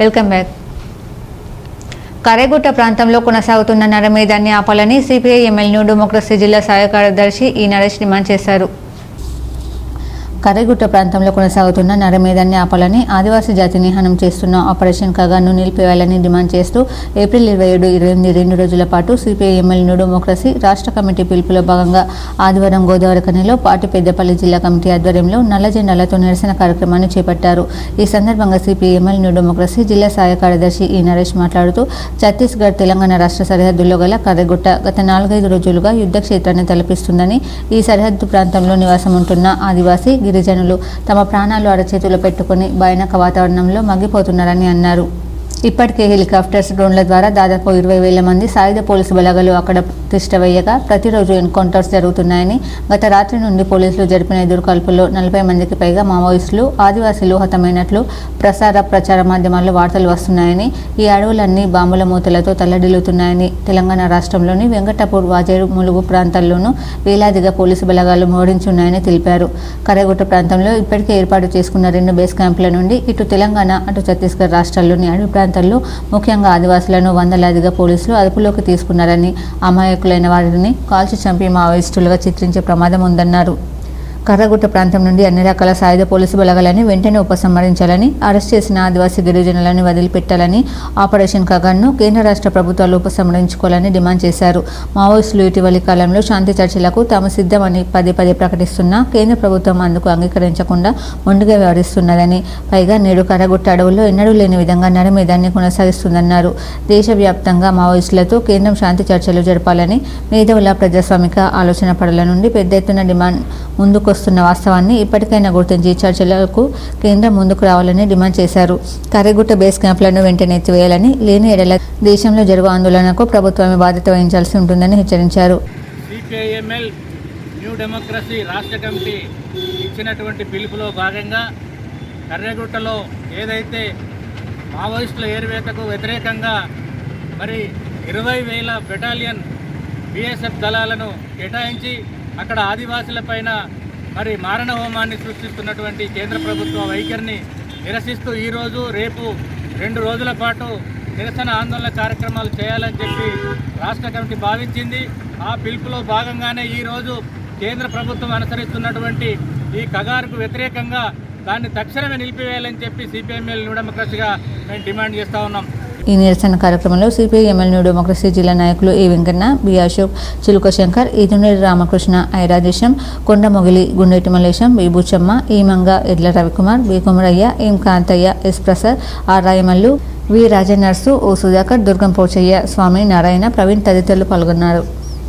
Welcome back. కరేగుట్ట ప్రాంతంలో కొనసాగుతున్న నరమేధాన్ని ఆపాలని సిపిఐ ఎమ్మెల్యే న్యూ డెమోక్రసీ జిల్లా సహాయ కార్యదర్శి ఈ నరేష్ డిమాండ్ చేశారు కర్రగుట్ట ప్రాంతంలో కొనసాగుతున్న నరమేధాన్ని ఆపాలని ఆదివాసీ జాతిని హనం చేస్తున్న ఆపరేషన్ కగాను నిలిపివేయాలని డిమాండ్ చేస్తూ ఏప్రిల్ ఇరవై ఏడు ఇరవై ఎనిమిది రెండు రోజుల పాటు సిపిఐ ఎమ్మెల్యే డెమోక్రసీ రాష్ట్ర కమిటీ పిలుపులో భాగంగా ఆదివారం గోదావరి కనిలో పార్టీ పెద్దపల్లి జిల్లా కమిటీ ఆధ్వర్యంలో నల్ల జెండాలతో నిరసన కార్యక్రమాన్ని చేపట్టారు. ఈ సందర్భంగా సిపిఐ ఎమ్మెల్యే డెమోక్రసీ జిల్లా సహాయ కార్యదర్శి ఈ నరేష్ మాట్లాడుతూ ఛత్తీస్గఢ్ తెలంగాణ రాష్ట్ర సరిహద్దుల్లో గల కర్రగుట్ట గత నాలుగైదు రోజులుగా యుద్ధ క్షేత్రాన్ని తలపిస్తుందని ఈ సరిహద్దు ప్రాంతంలో నివాసం ఉంటున్న ఆదివాసీ గిరిజనులు తమ ప్రాణాలు అరచేతులు పెట్టుకుని భయానక వాతావరణంలో మగ్గిపోతున్నారని అన్నారు. ఇప్పటికే హెలికాప్టర్స్ డ్రోన్ల ద్వారా దాదాపు ఇరవై వేల మంది సాయుధ పోలీసు బలగాలు అక్కడ తిష్టవేయగా ప్రతిరోజు ఎన్కౌంటర్స్ జరుగుతున్నాయని గత రాత్రి నుండి పోలీసులు జరిపిన ఎదురుకాల్పుల్లో నలభై మందికి పైగా మావోయిస్టులు ఆదివాసీలు హతమైనట్లు ప్రసార ప్రచార మాధ్యమాల్లో వార్తలు వస్తున్నాయని ఈ అడవులన్నీ బాంబుల మూతలతో తల్లడిల్లుతున్నాయని తెలంగాణ రాష్ట్రంలోని వెంకటపూర్ వాజేడు ములుగు ప్రాంతాల్లోనూ వేలాదిగా పోలీసు బలగాలు మోడించున్నాయని తెలిపారు. కరేగుట్ట ప్రాంతంలో ఇప్పటికే ఏర్పాటు చేసుకున్న రెండు బేస్ క్యాంపుల నుండి ఇటు తెలంగాణ అటు ఛత్తీస్గఢ్ రాష్ట్రాల్లోని అడవి ప్రాంతాల్లో ముఖ్యంగా ఆదివాసులను వందలాదిగా పోలీసులు అదుపులోకి తీసుకున్నారని అమాయకులైన వారిని కాల్చి చంపి మావోయిస్టులుగా చిత్రించే ప్రమాదం ఉందన్నారు. కర్రగుట్ట ప్రాంతం నుండి అన్ని రకాల సాయుధ పోలీసు బలగాలని వెంటనే ఉపసంహరించాలని అరెస్ట్ చేసిన ఆదివాసీ గిరిజనులను వదిలిపెట్టాలని ఆపరేషన్ కగన్ను కేంద్ర రాష్ట్ర ప్రభుత్వాలు ఉపసంహరించుకోవాలని డిమాండ్ చేశారు. మావోయిస్టులు ఇటీవలి కాలంలో శాంతి చర్చలకు తాము సిద్ధమని పదే పదే ప్రకటిస్తున్నా కేంద్ర ప్రభుత్వం అందుకు అంగీకరించకుండా మొండిగా వ్యవహరిస్తున్నదని. పైగా నేడు కర్రగుట్ట అడవుల్లో ఎన్నడూ లేని విధంగా నరమేధాన్ని కొనసాగిస్తుందన్నారు. దేశవ్యాప్తంగా మావోయిస్టులతో కేంద్రం శాంతి చర్చలు జరపాలని మేధవుల ప్రజాస్వామిక ఆలోచన పడల నుండి పెద్ద ఎత్తున డిమాండ్ ముందుకు వస్తున్న వాస్తవాన్ని ఇప్పటికైనా గుర్తించి చర్చలకు కేంద్రం ముందుకు రావాలని డిమాండ్ చేశారు. కర్రెగుట్ట బేస్ క్యాంపులను వెంటనే ఎత్తివేయాలని లేని ఎడల దేశంలో జరుగు ఆందోళనకు ప్రభుత్వమే బాధ్యత వహించాల్సి ఉంటుందని హెచ్చరించారు. న్యూ డెమోక్రసీ రాష్ట్ర కమిటీ ఇచ్చినటువంటి పిలుపులో భాగంగా కర్రగుట్టలో ఏదైతే మావోయిస్టుల ఏరువేతకు వ్యతిరేకంగా మరి ఇరవై వేల బెటాలియన్ బిఎస్ఎఫ్ దళాలను కేటాయించి అక్కడ ఆదివాసులపైన మరి మారణ హోమాన్ని సృష్టిస్తున్నటువంటి కేంద్ర ప్రభుత్వ వైఖరిని నిరసిస్తూ ఈరోజు రేపు రెండు రోజుల పాటు నిరసన ఆందోళన కార్యక్రమాలు చేయాలని చెప్పి రాష్ట్ర కమిటీ భావించింది. ఆ పిలుపులో భాగంగానే ఈరోజు కేంద్ర ప్రభుత్వం అనుసరిస్తున్నటువంటి ఈ కగారుకు వ్యతిరేకంగా దాన్ని తక్షణమే నిలిపివేయాలని చెప్పి సిపిఎంఎల్ న్యూ మేము డిమాండ్ చేస్తూ ఉన్నాం. ఈ నిరసన కార్యక్రమంలో సిపిఐ ఎమ్మెల్యే డెమోక్రసీ జిల్లా నాయకులు ఏ వెంకన్న బి అశోక్ చిలుక శంకర్ ఈదునేడు Ramakrishna ఐరాదేశం Kondamogili Gundeti Mallesham B Buchamma E Manga Edla Ravikumar B Kumarayya M Kantayya S Prasad R Rayamallu V Rajanarsu O Sudhakar Durgam Pochayya Swamy Narayana Praveen తదితరులు పాల్గొన్నారు.